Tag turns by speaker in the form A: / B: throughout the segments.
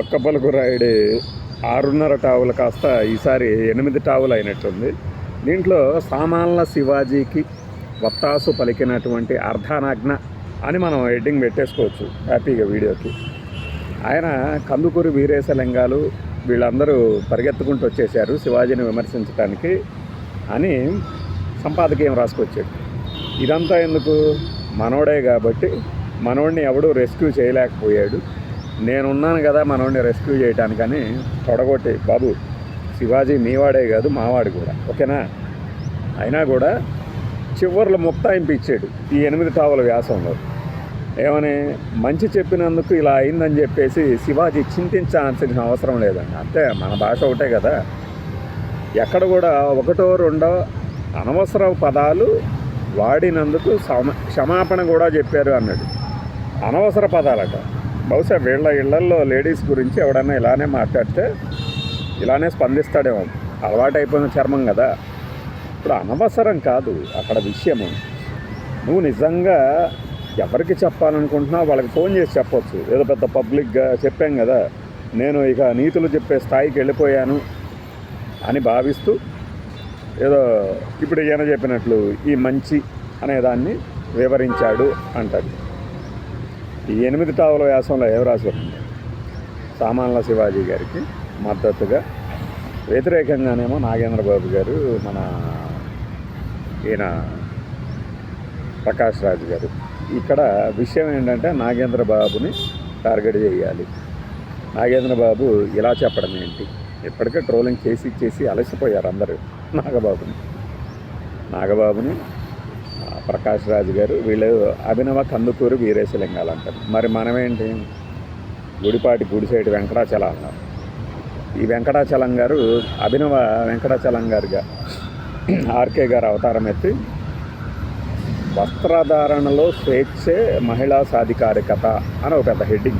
A: ఒక్క పలుకు రాయుడి ఆరున్నర టావులు కాస్త ఈసారి ఎనిమిది టావులు అయినట్టుంది. దీంట్లో సామాన్ల శివాజీకి వత్తాసు పలికినటువంటి అర్ధానాజ్ఞ అని మనం ఎడ్డింగ్ పెట్టేసుకోవచ్చు హ్యాపీగా వీడియోకి. ఆయన కందుకూరి వీరేశలింగాలు వీళ్ళందరూ పరిగెత్తుకుంటూ వచ్చేసారు శివాజీని విమర్శించడానికి అని సంపాదకీయం రాసుకొచ్చాడు. ఇదంతా ఎందుకు? మనోడే కాబట్టి మనోడిని ఎవడూ రెస్క్యూ చేయలేకపోయాడు. నేనున్నాను కదా మనోడిని రెస్క్యూ చేయటానికని తొడగొట్టి బాబు శివాజీ మీవాడే కాదు మావాడు కూడా. ఓకేనా? అయినా కూడా చివర్లో ముక్తాయింపు ఇచ్చాడు ఈ ఎనిమిది తావుల వ్యాసంలో. ఏమని? మంచి చెప్పినందుకు ఇలా అయిందని చెప్పేసి శివాజీ చింతించాల్సిన అవసరం లేదండి. అంతే మన భాష ఒకటే కదా. ఎక్కడ కూడా ఒకటో రెండో అనవసర పదాలు వాడినందుకు సమ క్షమాపణ కూడా చెప్పారు అన్నాడు. అనవసర పదాలట. బహుశా వీళ్ళ ఇళ్ళల్లో లేడీస్ గురించి ఎవడన్నా ఇలానే మాట్లాడితే ఇలానే స్పందిస్తాడేమో. అలవాటైపోయిన చర్మం కదా. ఇప్పుడు అనవసరం కాదు అక్కడ విషయము. నువ్వు నిజంగా ఎవరికి చెప్పాలనుకుంటున్నా వాళ్ళకి ఫోన్ చేసి చెప్పొచ్చు. ఏదో పెద్ద పబ్లిక్గా చెప్పాం కదా. నేను ఇక నీతులు చెప్పే స్థాయికి వెళ్ళిపోయాను అని భావిస్తూ ఏదో ఇప్పుడు ఈయన చెప్పినట్లు ఈ మంచి అనే దాన్ని వివరించాడు అంటాడు ఈ ఎనిమిది టావుల వ్యాసంలో ఏం రాసి సామాన్ల శివాజీ గారికి మద్దతుగా. వ్యతిరేకంగానేమో నాగేంద్ర బాబు గారు మన ఈయన ప్రకాష్ రాజు గారు. ఇక్కడ విషయం ఏంటంటే నాగేంద్ర బాబుని టార్గెట్ చేయాలి. నాగేంద్ర బాబు ఇలా చెప్పడం ఏంటి? ఇప్పటికే ట్రోలింగ్ చేసి చేసి అలసిపోయారు అందరూ నాగబాబుని. నాగబాబుని ప్రకాష్ రాజు గారు వీళ్ళు అభినవ కందుకూరు వీరేశలింగాలు అంటారు. మరి మనమేంటి? గుడిపాటి గుడిసేటి వెంకటాచలం. అన్నారు ఈ వెంకటాచలం గారు అభినవ వెంకటాచలం గారుగా ఆర్కే గారు అవతారం ఎత్తి వస్త్రధారణలో స్వేచ్ఛే మహిళా సాధికారికత అని ఒక పెద్ద హెడ్డింగ్.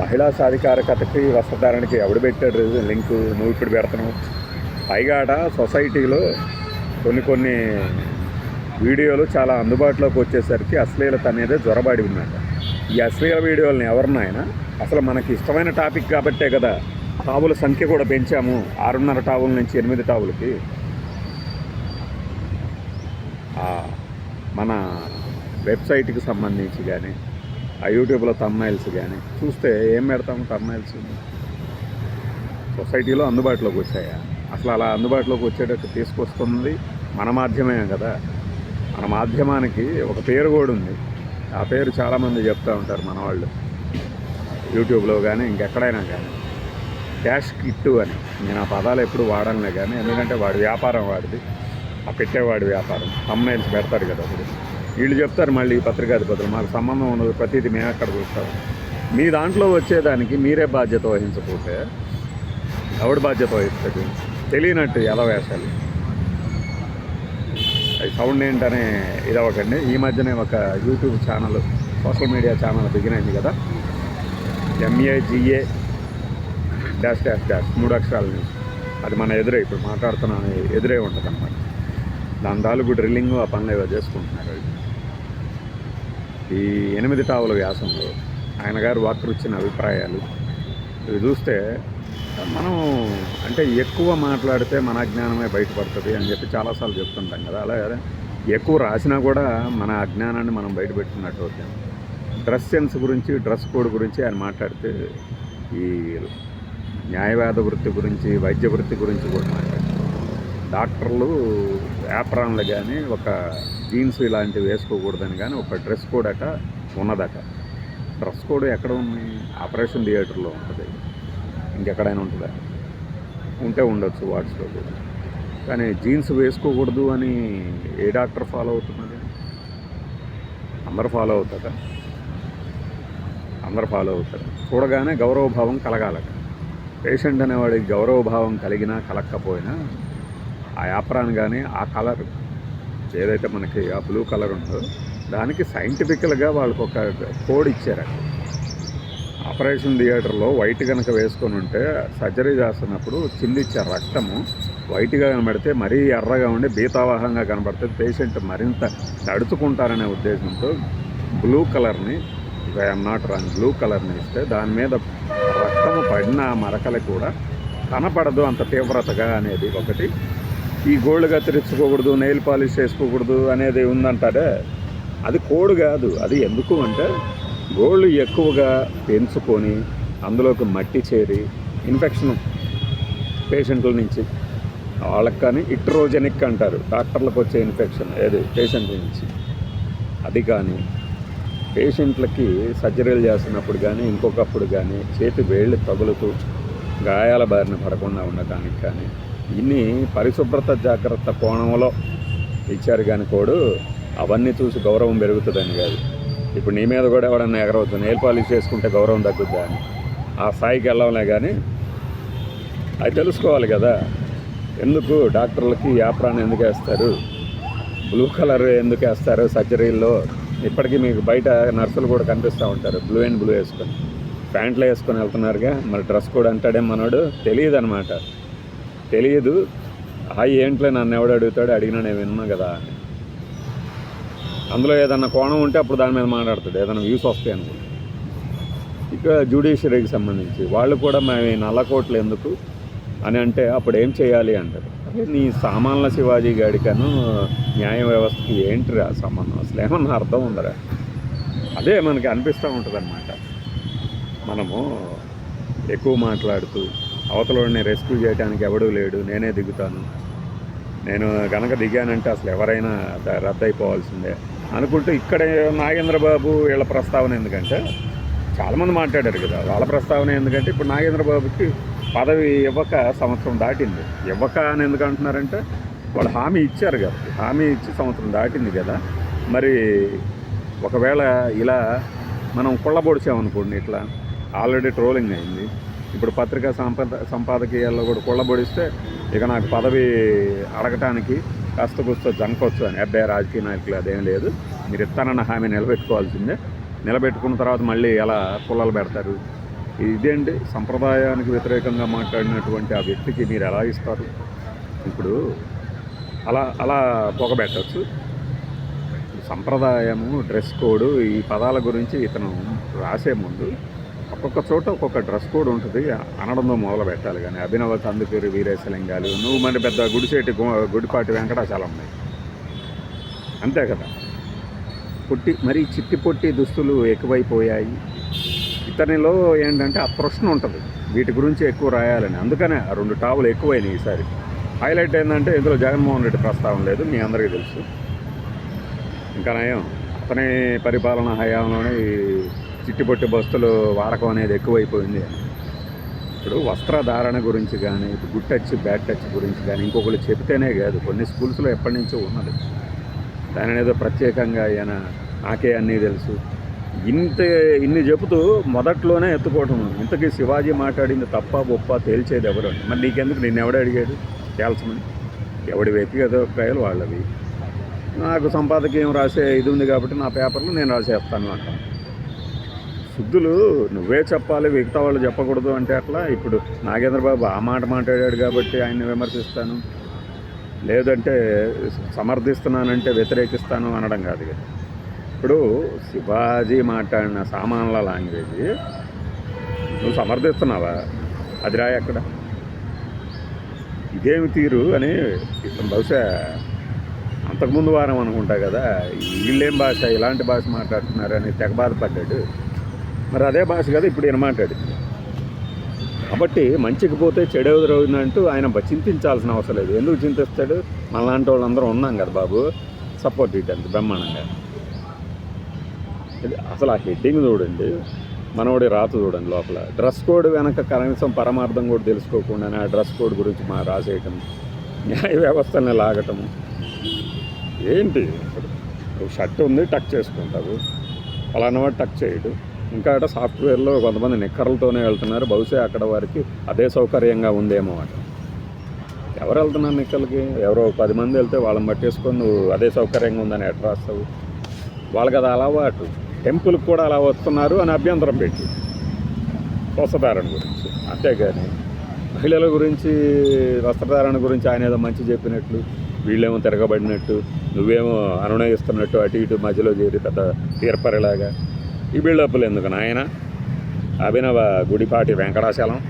A: మహిళా సాధికారికతకి వస్త్రధారణకి ఎవడు పెట్టాడు? లింక్ నువ్వు ఇప్పుడు పెడుతున్నావు పైగా సొసైటీలో కొన్ని కొన్ని వీడియోలు చాలా అందుబాటులోకి వచ్చేసరికి అశ్లీలత అనేది జ్వరబడి ఉందంట. ఈ అశ్లీల వీడియోలను ఎవరినైనా అసలు మనకి ఇష్టమైన టాపిక్ కాబట్టే కదా టావుల సంఖ్య కూడా పెంచాము. ఆరున్నర టావుల నుంచి ఎనిమిది టావులకి. మన వెబ్సైట్కి సంబంధించి కానీ ఆ యూట్యూబ్లో తమ్మైల్స్ కానీ చూస్తే ఏం పెడతాము తమ్మైల్స్ సొసైటీలో అందుబాటులోకి వచ్చాయా? అసలు అలా అందుబాటులోకి వచ్చేటట్టు తీసుకొస్తుంది మన మాధ్యమే కదా. మన మాధ్యమానికి ఒక పేరు కూడా ఉంది. ఆ పేరు చాలామంది చెప్తూ ఉంటారు మన వాళ్ళు యూట్యూబ్లో కానీ ఇంకెక్కడైనా కానీ క్యాష్ కిట్టు అని. నేను ఆ పదాలు ఎప్పుడు వాడనులే కానీ ఎందుకంటే వాడి వ్యాపారం వాడిది. ఆ పెట్టేవాడి వ్యాపారం. తమ్మైల్స్ పెడతారు కదా అప్పుడు వీళ్ళు చెప్తారు మళ్ళీ ఈ పత్రికాధిపతులు మాకు సంబంధం ఉండదు ప్రతిదీ మేము అక్కడ చూస్తాం. మీ దాంట్లో వచ్చేదానికి మీరే బాధ్యత వహించకపోతే ఎవడు బాధ్యత వహిస్తాడు? తెలియనట్టు ఎలా వేషాలు సౌండ్ ఏంటనే ఇది అవ్వకండి ఈ మధ్యనే ఒక YouTube channel social media channel బిగినైంది కదా. ఎంఏజిఏ డాష్ డాష్ డాష్ మూడు అక్షరాల నుంచి అది మన ఎదురే ఇప్పుడు మాట్లాడుతున్న ఎదురే ఉంటుంది అన్నమాట దాని తాలూకు డ్రిల్లింగ్ ఆ పనులు ఏవో చేసుకుంటున్నారు. ఈ ఎనిమిది టావుల వ్యాసంలో ఆయన గారు వాకృచ్చిన అభిప్రాయాలు ఇవి చూస్తే మనం అంటే ఎక్కువ మాట్లాడితే మన అజ్ఞానమే బయటపడుతుంది అని చెప్పి చాలాసార్లు చెప్తుంటాం కదా. అలా ఎక్కువ రాసినా కూడా మన అజ్ఞానాన్ని మనం బయటపెట్టినట్టు అవుతాం డ్రెస్ సెన్స్ గురించి డ్రెస్ కోడ్ గురించి ఆయన మాట్లాడితే ఈ న్యాయవాద వృత్తి గురించి వైద్య వృత్తి గురించి కూడా మాట్లాడారు డాక్టర్లు వ్యాపారాలు కానీ ఒక జీన్స్ ఇలాంటివి వేసుకోకూడదని కానీ ఒక డ్రెస్ కోడ్ అట ఉన్నదట. డ్రెస్ కోడ్ ఎక్కడ ఉంది? ఆపరేషన్ థియేటర్లో ఉంటుంది. ఇంకెక్కడైనా ఉంటుందా? ఉంటే ఉండొచ్చు వాట్స్లో కూడా. కానీ జీన్స్ వేసుకోకూడదు అని ఏ డాక్టర్ ఫాలో అవుతున్నది? అందరు ఫాలో అవుతారా? అందరు ఫాలో అవుతారు? చూడగానే గౌరవభావం కలగాలట. పేషెంట్ అనేవాడికి గౌరవభావం కలిగినా కలగకపోయినా ఆ యాప్రాన్ కానీ ఆ కలర్. ఏదైతే మనకి ఆ బ్లూ కలర్ ఉందో దానికి సైంటిఫికల్గా వాళ్ళకు ఒక కోడ్ ఇచ్చారట ఆపరేషన్ థియేటర్లో వైట్ కనుక వేసుకొని ఉంటే సర్జరీ చేస్తున్నప్పుడు చిందిచ్చే రక్తము వైట్గా కనబడితే మరీ ఎర్రగా ఉండి బీతావాహంగా కనబడితే పేషెంట్ మరింత తడుచుకుంటారనే ఉద్దేశంతో బ్లూ కలర్ని ఐఎమ్ నాట్ రాంగ్ బ్లూ కలర్ని ఇస్తే దాని మీద రక్తము పడిన మరకలు కూడా కనపడదు అంత తీవ్రతగా అనేది ఒకటి. ఈ గోల్డ్ కత్తిరించుకోకూడదు నెయిల్ పాలిష్ చేసుకోకూడదు అనేది ఉందంటారే? అది కోడ్ కాదు. అది ఎందుకు అంటే గోళ్ళు ఎక్కువగా పెంచుకొని అందులోకి మట్టి చేరి ఇన్ఫెక్షన్ పేషెంట్ల నుంచి వాళ్ళకి కానీ ఇట్రోజెనిక్ అంటారు. డాక్టర్లకు వచ్చే ఇన్ఫెక్షన్ ఏది? పేషెంట్ల నుంచి. అది కానీ పేషెంట్లకి సర్జరీలు చేస్తున్నప్పుడు కానీ ఇంకొకప్పుడు కానీ చేతి వేళ్ళు తగులుతూ గాయాల బారిన పడకుండా ఉండటానికి కానీ ఇన్ని పరిశుభ్రత జాగ్రత్త కోణంలో ఇచ్చారు కానీ కోడు. అవన్నీ చూసి గౌరవం పెరుగుతుందని కాదు. ఇప్పుడు నీ మీద కూడా ఎవడన్నా ఎగరవద్దు. నెయిల్ పాలిష్ చేసుకుంటే గౌరవం తగ్గుద్దా అని. ఆ స్థాయికి వెళ్ళంలే కానీ అది తెలుసుకోవాలి కదా. ఎందుకు డాక్టర్లకి యాప్రాన్ ఎందుకు వేస్తారు? బ్లూ కలర్ ఎందుకు వేస్తారు సర్జరీల్లో? ఇప్పటికీ మీకు బయట నర్సులు కూడా కనిపిస్తూ ఉంటారు. బ్లూ అండ్ బ్లూ వేసుకొని. ప్యాంట్లు వేసుకొని వెళ్తున్నారుగా. మరి డ్రెస్ కోడ్ అంటాడే మనోడు. తెలియదు అనమాట తెలియదు. ఆ ఏంట్లో నన్ను ఎవడు అడుగుతాడు అడిగినా నేను విన్నా కదా అని. అందులో ఏదన్నా కోణం ఉంటే అప్పుడు దాని మీద మాట్లాడతాడు. ఏదైనా వ్యూస్ వస్తాయి అనుకుంటే ఇక జ్యుడిషియరీకి సంబంధించి వాళ్ళు కూడా మేము ఈ నల్లకోట్లు ఎందుకు అని అంటే అప్పుడు ఏం చేయాలి అంటారు. అదే నీ సామాన్ల శివాజీ గాడికను న్యాయ వ్యవస్థకి ఏంటిరా సంబంధం? అసలు ఏమన్నా అర్థం ఉందరా అదే మనకి అనిపిస్తూ ఉంటుంది మనము ఎక్కువ మాట్లాడుతూ అవతలని రెస్క్యూ చేయడానికి ఎవడూ లేడు నేనే దిగుతాను. నేను కనుక దిగానంటే అసలు ఎవరైనా ద- రద్దయిపోవాల్సిందే. అనుకుంటూ ఇక్కడ నాగేంద్ర బాబు వీళ్ళ ప్రస్తావన ఎందుకంటే చాలామంది మాట్లాడారు కదా వాళ్ళ ప్రస్తావన ఎందుకంటే ఇప్పుడు నాగేంద్ర బాబుకి పదవి ఇవ్వక సంవత్సరం దాటింది. ఇవ్వక అని ఎందుకు అంటున్నారంటే వాళ్ళు హామీ ఇచ్చారు కదా హామీ ఇచ్చి సంవత్సరం దాటింది కదా. మరి ఒకవేళ ఇలా మనం కుళ్ళబొడిచామనుకోండి ఇట్లా ఆల్రెడీ ట్రోలింగ్ అయింది. ఇప్పుడు పత్రికా సంపద సంపాదకీయాల్లో కూడా కుళ్ళబొడిస్తే ఇక నాకు పదవి అడగటానికి కాస్త కూస్తో జంకొచ్చు అని అబ్బాయి రాజకీయ నాయకులు అదేం లేదు. మీరు ఇస్తానన్న హామీ నిలబెట్టుకోవాల్సిందే. నిలబెట్టుకున్న తర్వాత మళ్ళీ ఎలా పుల్లలు పెడతారు? ఇదేంటి? సంప్రదాయానికి వ్యతిరేకంగా మాట్లాడినటువంటి ఆ వ్యక్తికి మీరు ఎలా ఇస్తారు? ఇప్పుడు అలా అలా పొగబెట్టచ్చు. సంప్రదాయము డ్రెస్ కోడ్ ఈ పదాల గురించి ఇతను రాసే ముందు ఒక్కొక్క చోట ఒక్కొక్క డ్రెస్ కోడ్ ఉంటుంది. అనడంతో మొదలు పెట్టాలి కానీ అభినవ కందుకూరి వీరేశలింగాలు నువ్వు మరి పెద్ద గుడిసేటి గుడిపాటి వెంకటాచలం ఉన్నాయి. అంతే కదా? పొట్టి మరి చిట్టి పొట్టి దుస్తులు ఎక్కువైపోయాయి. ఇతనిలో ఏంటంటే ఆ ప్రశ్న ఉంటుంది. వీటి గురించి ఎక్కువ రాయాలని. అందుకనే ఆ రెండు టావులు ఎక్కువైనాయి ఈసారి. హైలైట్ ఏంటంటే ఇందులో జగన్మోహన్ రెడ్డి ప్రస్తావన లేదు మీ అందరికీ తెలుసు. ఇంకా నయం. అతని పరిపాలన హయాంలోనే చిట్టిపొట్టి బస్తులు వాడకం అనేది ఎక్కువైపోయింది. ఇప్పుడు వస్త్రధారణ గురించి కానీ ఇప్పుడు గుడ్ టచ్ బ్యాడ్ టచ్ గురించి కానీ ఇంకొకరు చెబితేనే కాదు. కొన్ని స్కూల్స్లో ఎప్పటి నుంచో ఉన్నది. దాని ఏదో ప్రత్యేకంగా ఆయన నాకే అన్నీ తెలుసు. ఇంత ఇన్ని చెబుతూ మొదట్లోనే ఎత్తుకోవటం ఇంతకీ శివాజీ మాట్లాడింది తప్ప గొప్ప తేల్చేది ఎవరు మరి నీకెందుకు? నిన్ను ఎవడు అడిగాడు? తేల్చమని. ఎవడి వ్యక్తిగత అభిప్రాయాలు వాళ్ళవి. నాకు సంపాదకీయం రాసే ఇది ఉంది కాబట్టి నా పేపర్లో నేను రాసేస్తాను అంటాను. శుద్ధులు నువ్వే చెప్పాలి మిగతా వాళ్ళు చెప్పకూడదు అంటే అట్లా. ఇప్పుడు నాగేంద్రబాబు ఆ మాట మాట్లాడాడు కాబట్టి ఆయన్ని విమర్శిస్తాను. లేదంటే సమర్థిస్తున్నానంటే వ్యతిరేకిస్తాను అనడం కాదు కదా. ఇప్పుడు శివాజీ మాట్లాడిన సామాన్ల లాంగ్వేజ్ నువ్వు సమర్థిస్తున్నావా? అది రాయి అక్కడ. ఇదేమి తీరు అని బహుశా అంతకుముందు వారం అనుకుంటా కదా. వీళ్ళేం భాష ఇలాంటి భాష మాట్లాడుతున్నారని తెగ బాధపడ్డాడు మరి అదే భాష కదా ఇప్పుడు ఈయన మాట్లాడింది. కాబట్టి మంచికి పోతే చెడు ఎదురవుతుందంటూ ఆయన బ- చింతించాల్సిన అవసరం లేదు. ఎందుకు చింతిస్తాడు? మనలాంటి వాళ్ళందరూ ఉన్నాం కదా బాబు. సపోర్ట్ ఇవ్వడానికి బ్రహ్మాండంగా. అసలు ఆ హెడ్డింగ్ చూడండి. మనోడి రాత చూడండి లోపల. డ్రెస్ కోడ్ వెనక కనీసం పరమార్థం కూడా తెలుసుకోకుండానే ఆ డ్రెస్ కోడ్ గురించి మా రాసేయటం న్యాయ వ్యవస్థని లాగటం. ఏంటి? ఇప్పుడు షర్ట్ ఉంది టక్ చేసుకుంటావు. అలాన్న వాడు టక్ చేయడు. ఇంకా అట సాఫ్ట్వేర్లో కొంతమంది నిక్కర్లతోనే వెళ్తున్నారు. బహుశా అక్కడ వారికి అదే సౌకర్యంగా ఉందేమో అట. ఎవరు వెళ్తున్నారు నిక్కలకి ఎవరో పది మంది వెళ్తే వాళ్ళని పట్టేసుకొని నువ్వు అదే సౌకర్యంగా ఉందని ఎట్లా రాస్తావు? వాళ్ళకి అది అలవాటు. టెంపుల్కి కూడా అలా వస్తున్నారు అని అభ్యంతరం పెట్టి. వస్త్రధారణ గురించి. అంతేగాని మహిళల గురించి వస్త్రధారణ గురించి ఆయన ఏదో మంచి చెప్పినట్లు వీళ్ళేమో తిరగబడినట్టు నువ్వేమో అనునయిస్తున్నట్టు అటు ఇటు మధ్యలో చేరి పెద్ద తీర్పరిలాగా ఈ బిల్డప్లు ఎందుకు నాయన? అభినవ గుడిపాటి వెంకటాచలం.